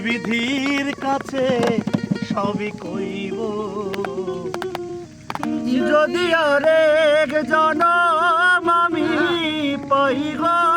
বিধির কাছে সবই কইব। যদি আরেক জনম আমি পাইগা